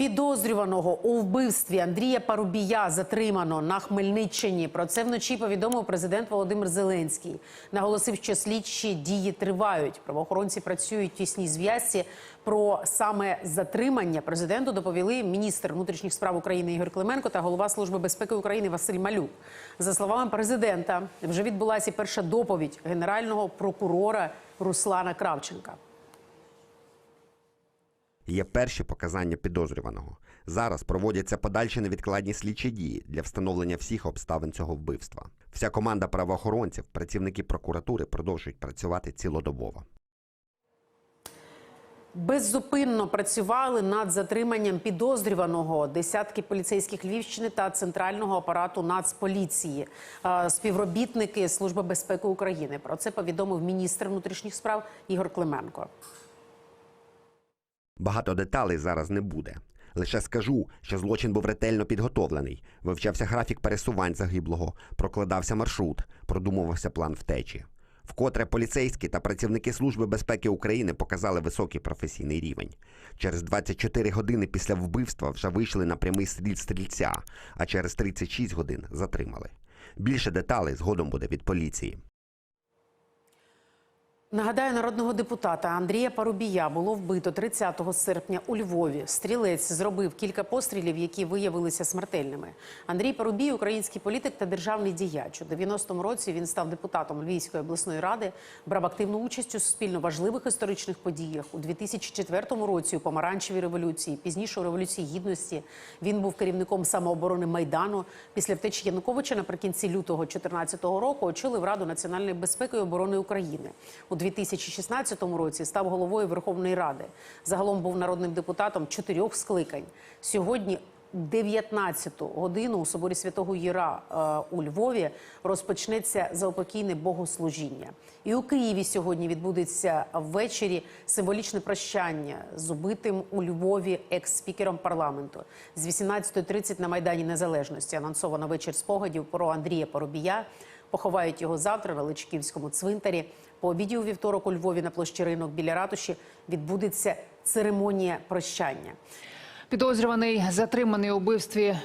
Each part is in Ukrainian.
Підозрюваного у вбивстві Андрія Парубія затримано на Хмельниччині. Про це вночі повідомив президент Володимир Зеленський. Наголосив, що слідчі дії тривають. Правоохоронці працюють в тісній зв'язці. Про саме затримання президенту доповіли міністр внутрішніх справ України Ігор Клименко та голова служби безпеки України Василь Малюк. За словами президента, вже відбулася перша доповідь генерального прокурора Руслана Кравченка. Є перші показання підозрюваного. Зараз проводяться подальші невідкладні слідчі дії для встановлення всіх обставин цього вбивства. Вся команда правоохоронців, працівники прокуратури продовжують працювати цілодобово. Беззупинно працювали над затриманням підозрюваного десятки поліцейських Львівщини та центрального апарату Нацполіції, Е, співробітники Служби безпеки України. Про це повідомив міністр внутрішніх справ Ігор Клименко. Багато деталей зараз не буде. Лише скажу, що злочин був ретельно підготовлений, вивчався графік пересувань загиблого, прокладався маршрут, продумувався план втечі. Вкотре поліцейські та працівники Служби безпеки України показали високий професійний рівень. Через 24 години після вбивства вже вийшли на прямий слід стрільця, а через 36 годин затримали. Більше деталей згодом буде від поліції. Нагадаю, народного депутата Андрія Парубія було вбито 30 серпня у Львові. Стрілець зробив кілька пострілів, які виявилися смертельними. Андрій Парубій – український політик та державний діяч. У 90-му році він став депутатом Львівської обласної ради, брав активну участь у суспільно важливих історичних подіях. У 2004 році у помаранчевій революції, пізніше у революції гідності, він був керівником самооборони майдану. Після втечі Януковича наприкінці лютого 2014 року очолив Раду національної безпеки і оборони України. У 2016 році став головою Верховної Ради. Загалом був народним депутатом чотирьох скликань. Сьогодні 19 годину у соборі святого Єра е, у Львові розпочнеться заупокійне богослужіння. І у Києві сьогодні відбудеться ввечері символічне прощання з убитим у Львові екс-спікером парламенту. З 18.30 на Майдані Незалежності анонсовано вечір спогадів про Андрія Поробія. Поховають його завтра на Личківському цвинтарі. По обіді у вівторок у Львові на площі ринок біля ратуші відбудеться церемонія прощання. Підозрюваний затриманий у вбивстві е,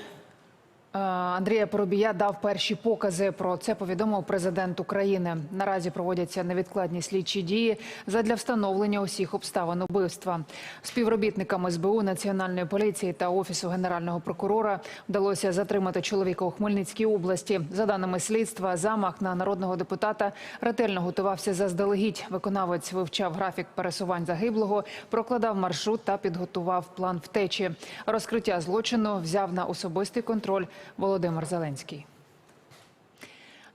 Андрія Поробія дав перші покази. Про це повідомив президент України. Наразі проводяться невідкладні слідчі дії задля встановлення усіх обставин убивства. Співробітникам СБУ, Національної поліції та офісу генерального прокурора вдалося затримати чоловіка у Хмельницькій області. За даними слідства, замах на народного депутата ретельно готувався заздалегідь. Виконавець вивчав графік пересувань загиблого, прокладав маршрут та підготував план втечі. Розкриття злочину взяв на особистий контроль Володимир Зеленський.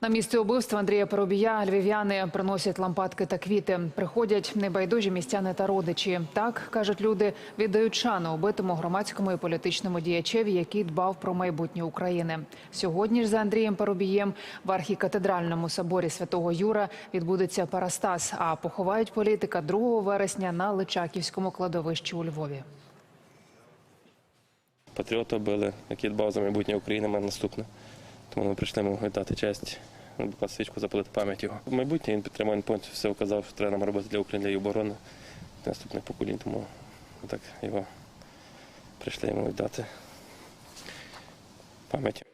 На місце убивства Андрія Поробія львів'яни приносять лампадки та квіти. Приходять небайдужі містяни та родичі. Так кажуть люди, віддають шану убитому громадському і політичному діячеві, який дбав про майбутнє України. Сьогодні ж за Андрієм Поробієм в архікатедральному соборі святого Юра відбудеться Парастас. А поховають політика 2 вересня на Личаківському кладовищі у Львові. Патріота били, який дбав за майбутнє України, мене наступне. Тому ми прийшли йому віддати честь, наприклад, свічку запалити пам'ять його. Майбутнє він підтримав, повністю все вказав, що треба нам робити для України, для її оборони, для наступних поколінь. Тому так його прийшли йому віддати пам'ять.